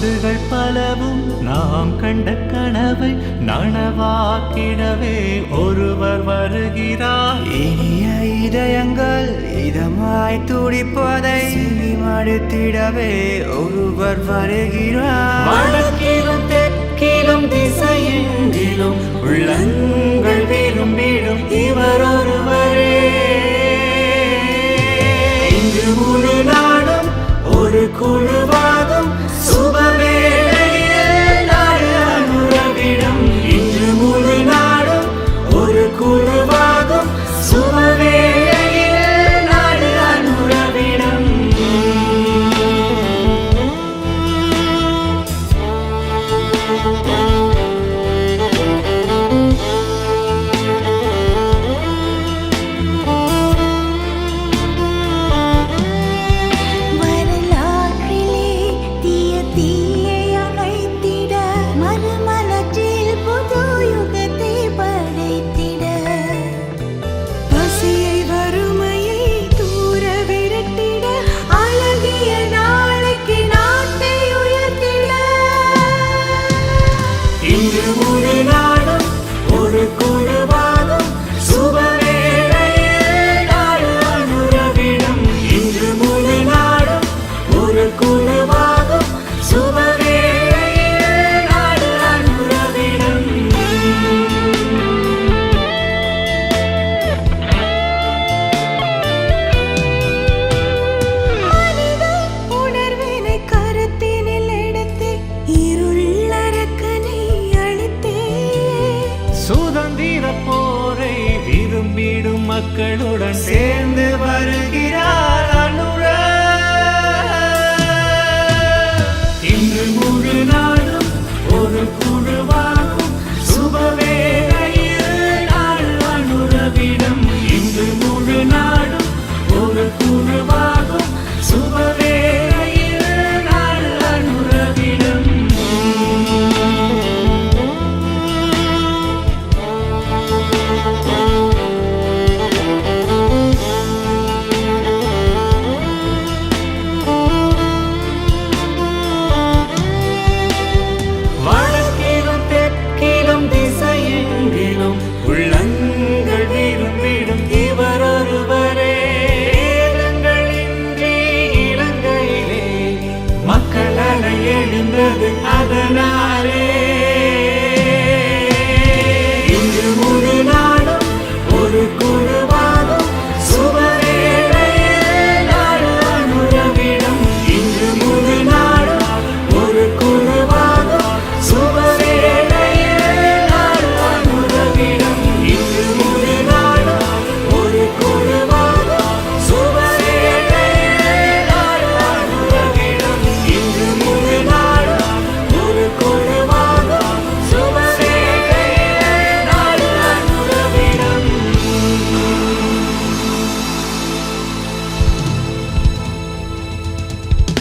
ஆண்டுகள் பலவும் நாம் கண்ட கனவை நனவாக்கிடவே ஒருவர் வருகிறார். இனிய இதயங்கள் இதமாய் துடிப்பதை மடுத்திடவே ஒருவர் வருகிறார். வடக்கிலும் தெற்கிலும் திசையெங்கிலும் உள்ளங்கள் விரும்பிடும் இவர் ஒருவரே. இங்கு முழு நாடும் ஒரு குழு சுதந்திர போரை விரும்பிடும் மக்களுடன் சேர்ந்து வருகிறார் அனுர